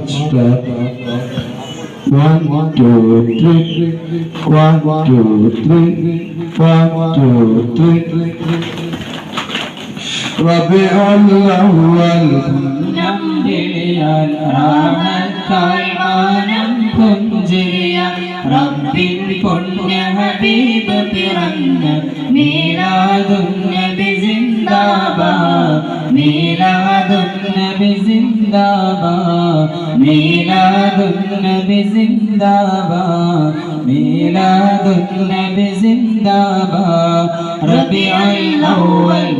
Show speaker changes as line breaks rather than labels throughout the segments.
one step. One, two, three, one, two, three, one, two, three.
Rabbi Allah, Rabbi Allah, മീലാദുന്നബി സിന്ദാബാദ് മീലാദുന്നബി സിന്ദാബാ മീലാദുന്നബി സിന്ദാബാ റബിഉൽ അവ്വൽ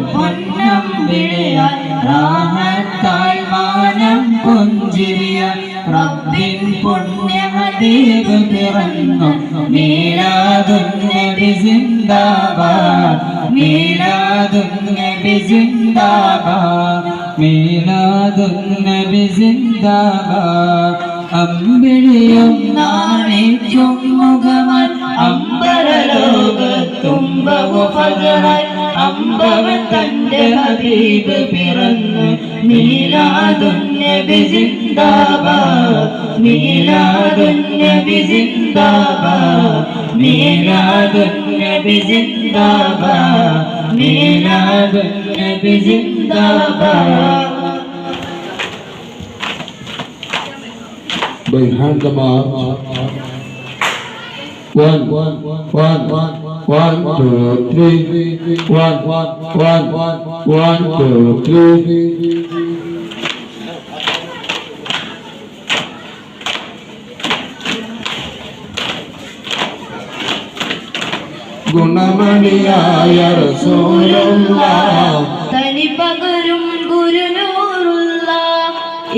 മീലാദുന്നബി സിന്ദാബാദ് മീലാദുന്നബി സിന്ദാബാദ്. അമ്പിളിയും നാണിക്കും മുഖമായി അമ്പരലോകത്തുമ്പവു ഫജറായി അമ്പവൻ തന്റെ ഹബീബ് പിറന്ന് മീലാദുന്നബി സിന്ദാബാദ് മീലാദുന്നബി സിന്ദാബാദ് മീലാദുന്നബി സിന്ദാബാദ് മീലാദുന്നബി സിന്ദാബാദ്
by hand the march. One, one, one, one, Two, three. One, one, one, one, two, three. ഗുണമണിയായ റസൂലുള്ള
തനി പകരും ഗുരുനൂറുള്ള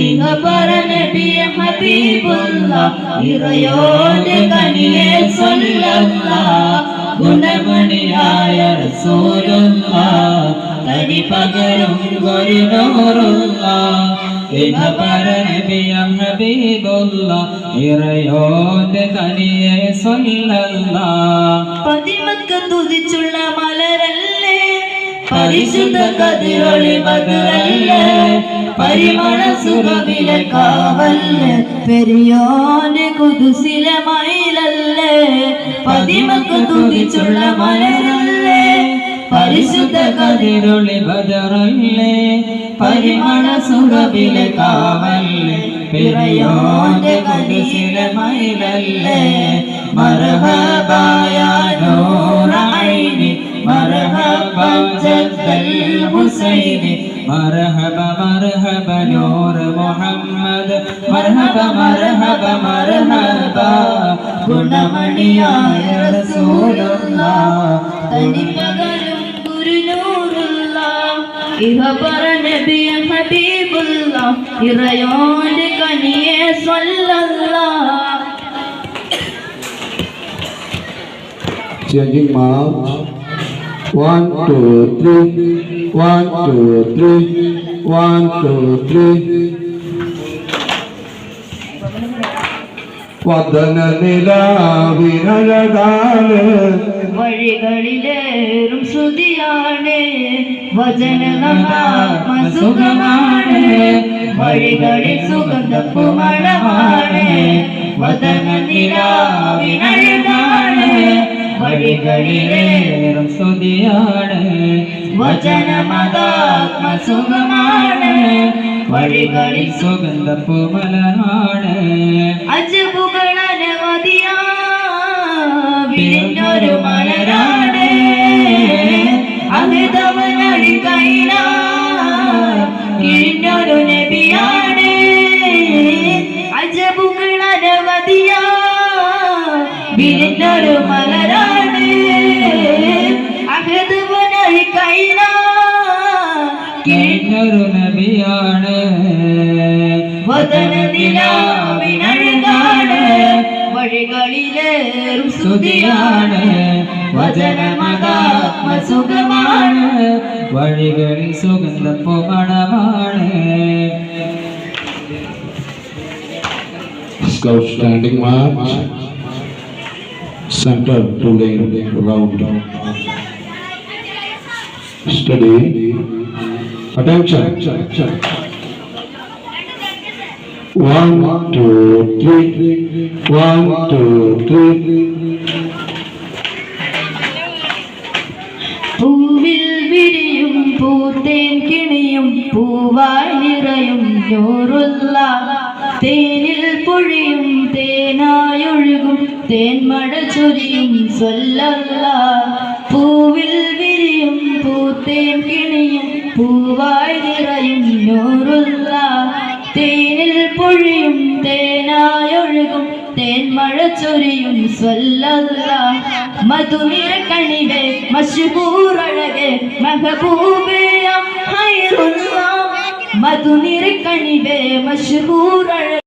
ഇഹ പറഞ്ഞ ഹബീബുള്ള ഇറയോ കനിയെ സൊല്ലല്ല ഗുണമണിയായ റസൂലുള്ള തനി പകരും ഒരു നൂറുള്ള ഇറയോന്റെ കനിയെ സൊല്ലല്ല. പതിമക്ക് തുതിച്ചുള്ള മലരല്ലേ? പരിശുദ്ധ കതിരൊളി മകരല്ലേ പരിമള സുഖമിലെ കാവല്ലേ പെരിയോന്റെ കുതുസിലെ മയിലല്ലേ? പതിമക്ക് തുതിച്ചുള്ള മലരല്ലേ? പരിശുദ്ധ കതിരുളി ബദറല്ലേ? പരിമള സുഖവിലെ കാവല്ലേ? പിറയോന്റെ കടിശില മയിലല്ലേ? മറഹബായ നൂറായി മറഹബ പഞ്ചൽ ഹുസൈനി. മർഹബ മർഹബ നൂർ മുഹമ്മദ്. മർഹബ മർഹബ മർഹബ. ഗുണമണിയായ റസൂലുള്ള. തനിമകളും ഗുരുനൂറുള്ള ഇവ പറഞ്ഞ ഹബീബുള്ള. ഇറയോട് കനിയെ സ്വല്ലല്ല.
Changing mouth. One, two, three. One, two, three. One, two, three. വദന നിലാവിനഴകാല്
വഴികളിലേറും ശ്രുതിയാണ് വചനസുഖമാണ് വഴികളിൽ സുഗന്ധപ്പുമഴമാണ് വദന നിലാവിനഴകാണ് വഴികളിലേറും സ്തുതിയാണ് വചനമതാത്മ സുഖമാണ്. വഴികളിൽ
സുഗന്ധപ്പൂമലനാണ്
അജബുകളനവധിയാ വിരിഞ്ഞൊരു മലരാണ്. അമിതവനടി കിഴിഞ്ഞൊരു നബിയാണ്. വിരിഞ്ഞൊരു മലരാണ് വചനനിലാവിനഴകാണ് വഴികളിലേറും സ്തുതിയാണ് വചനമതാത്മസുഖമാണ്
വഴികളിൽ സുഗന്ധപ്പൂമണമാണ്
Scout standing march. Center to lane round. Steady. Attention. One, two, three. One, two, three.
പൂവിൽ വിരിയും പൂത്തേൻ കിണിയും പൂവായി നിറയും ചോറുള്ള തേനിൽ പൊഴിയും തേനായൊഴുകും തേൻമഴ ചൊരിയും സ്വല്ലല്ല പൂവിൽ വിരിയും പൂത്തേൻ കിണിയും പൂവായി നിറയും നൂറുള്ള തേനിൽ പൊഴിയും തേനായൊഴുകും. തേൻമഴ ചൊരിയും മധുനിര കണിവേ മഷൂറഴകെ മഹബൂബേ മധുനിര കണിവേ മഷൂറഴ